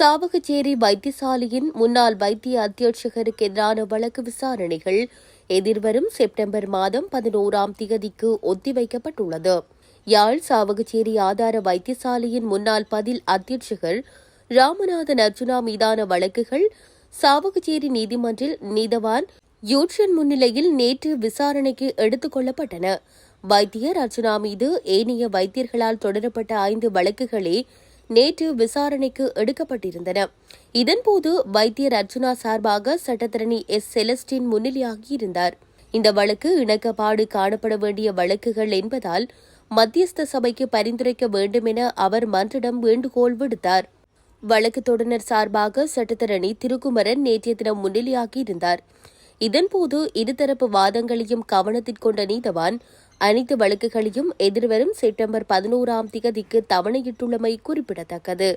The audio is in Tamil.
சாவகச்சேரி வைத்தியசாலையின் முன்னாள் வைத்திய அத்தியட்சகருக்கு எதிரான வழக்கு விசாரணைகள் எதிர்வரும் செப்டம்பர் மாதம் பதினோராம் திகதிக்கு ஒத்திவைக்கப்பட்டுள்ளது. யாழ் சாவகச்சேரி ஆதார வைத்தியசாலையின் முன்னாள் பதில் அத்தியட்சகர் ராமநாதன் அர்ஜுனா மீதான வழக்குகள் சாவகச்சேரி நீதிமன்றில் நீதவான் யூட்சன் முன்னிலையில் நேற்று விசாரணைக்கு எடுத்துக் கொள்ளப்பட்டன. வைத்தியர் அர்ச்சுனா மீது ஏனைய வைத்தியர்களால் தொடரப்பட்ட ஐந்து வழக்குகளே நேற்று விசாரணைக்கு எடுக்கப்பட்டிருந்தன. இதன்போது வைத்தியர் அர்ச்சுனா சார்பாக சட்டத்தரணி எஸ். செலஸ்டின் முன்னிலையாகியிருந்தார் இந்த வழக்கு இணக்கப்பாடு காணப்பட வேண்டிய வழக்குகள் என்பதால் மத்தியஸ்த சபைக்கு பரிந்துரைக்க வேண்டும் என அவர் மன்றிடம் வேண்டுகோள் விடுத்தார். வழக்கு தொடர்னர் சார்பாக சட்டத்தரணி திருக்குமரன் நேற்றைய தினம் முன்னிலையாகியிருந்தார் இதன்போது இருதரப்பு வாதங்களையும் கவனத்தில் கொண்ட நீதவான் அனைத்து வழக்குகளையும் எதிர்வரும் செப்டம்பர் பதினோராம் திகதிக்கு தவணையிட்டுள்ளமை குறிப்பிடத்தக்கது.